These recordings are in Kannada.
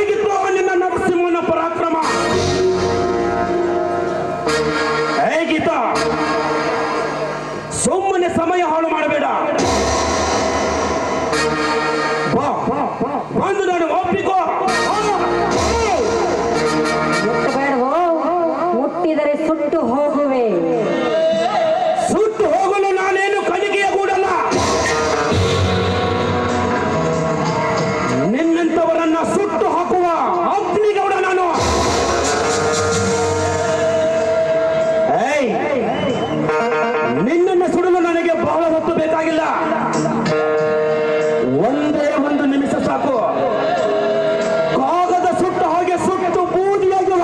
হয়ে গেল ಇಲ್ಲ. ಒಂದೇ ಒಂದು ನಿಮಿಷ ಸಾಕು. ಕಾಗದ ಸುಟ್ಟು ಹಾಗೆ ಸುಟ್ಟು ಬೂದಿಯಾಗಿ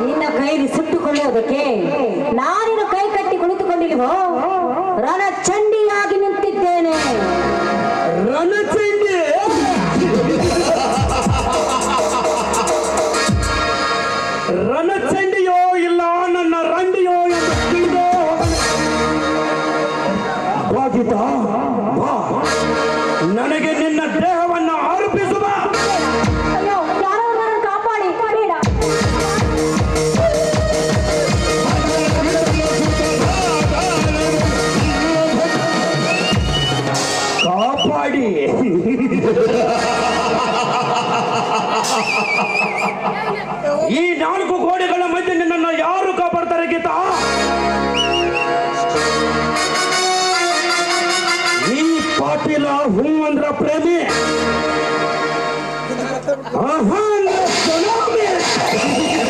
ನಿನ್ನ ಕೈಲಿ ಸುಟ್ಟುಕೊಳ್ಳೋದಕ್ಕೆ ನಾನಿನ ಕೈ ಕಟ್ಟಿ ಕುಳಿತುಕೊಂಡಿಲ್ವೋ ರಣ ಚಂದ ಪುಟ ನನಗೆ ನಿನ್ನ ದೇಹವನ್ನು ಆರೋಪಿಸುವ ಕಾಪಾಡಿ. ಈ ನಾಲ್ಕು ಕೋಟಿ Aham, Andhra Premier! Aham, Andhra Premier!